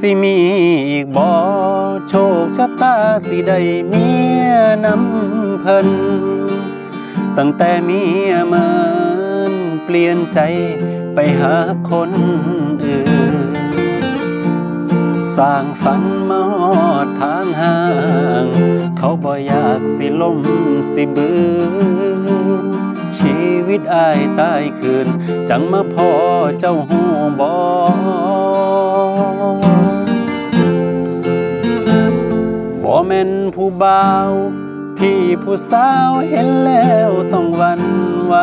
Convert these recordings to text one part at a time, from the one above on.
สิมีอีกบ่โชคชะตาสิได้เมียนำเพิ่นตั้งแต่เมียมินเปลี่ยนใจไปหาคนอื่น สร้างฝันมาฮอดทางห่าง เขาบ่อยากสิล้มสิบืนชีวิตอายตายคืน จังมาพอเจ้าหูบ่บ่ แม่นผู้บ่าวที่ผู้สาวเห็นแล้วต้องวันไหว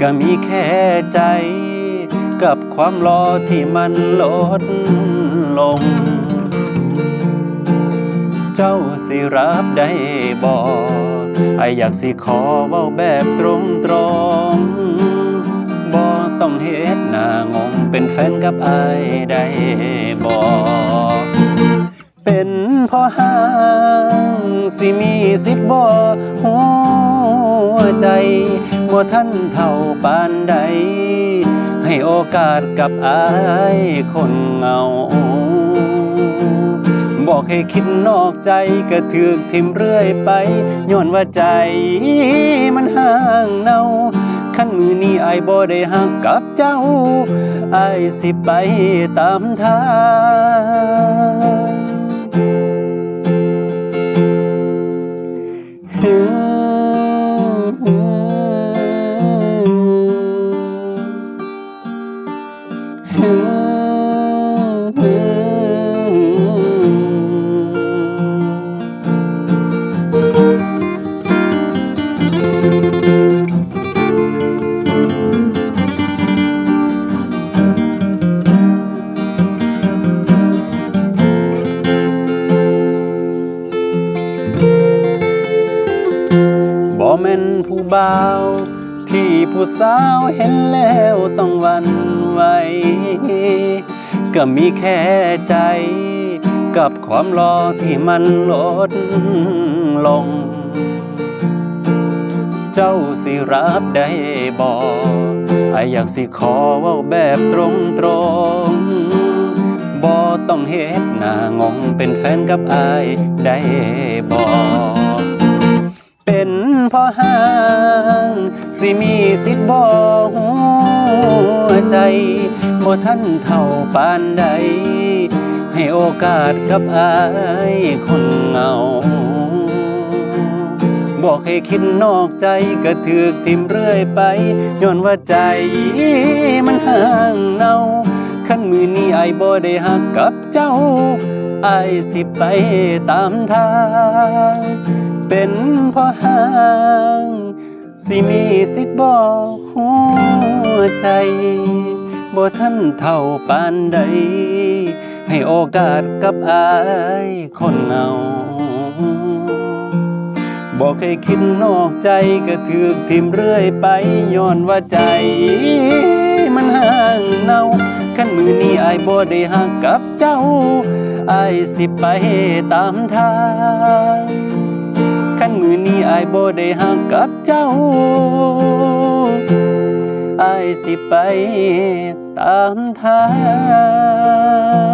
ก็มีแค่ใจ กับความรอที่มันลดลง เจ้าสิรับได้บ่ไออยากสิขอเว้าแบบตรงตรงบ่ต้องเฮ็ดหน้างงเป็นแฟนกับไอได้บ่เป็นเพ่อ ห้างสิมีสิทธิ์บ่หัวใจบ่ทันเท่าปานใด ให้โอกาสกับอายคนเงา บอกให้คิดนอกใจก็ถือกทิมเรื่อยไปย้อนว่าใจมันห่างเนาขั้นมือนี้อายบ่ได้หักกับเจ้าไอสิไปตามทาง แม่นผู้บ่าว ที่ผู้สาวเห็นแล้วต้องวันไหวก็มีแค่ใจ กับความรอที่มันลดลง เจ้าสิรับได้บ่ไออยากสิขอว้าแบบตรงตรงๆบ่ต้องเฮ็ดหน้างงเป็นแฟนกับอายได้บ่เป็น พอห้าง สิมีสิทธิ์บ่หัวใจบ่ทันเท่าปานใด ให้โอกาสกับอายคนเงา บอกให้คิดนอกใจก็ถือกทิมเรื่อยไปย้อนว่าใจมันห่างเนาขั้นมือนี้อายบ่ได้หักกับเจ้าไอายสิไปตามทาง เป็นพ่อห้างสิมีสิทธิ์บ่หัวใจบ่ทันเท่าปานใด ให้โอกาสกับอายคนเอาบอกให้คิดนอกใจก็ถือทิมเรื่อยไปย้อนว่าใจ มันห่างเนาขั้นมือนี้อายบ่ได้หักกับเจ้าอายสิไปตามทาง นี้อายบ่ได้หักกับเจ้าอายสิไปตามทาง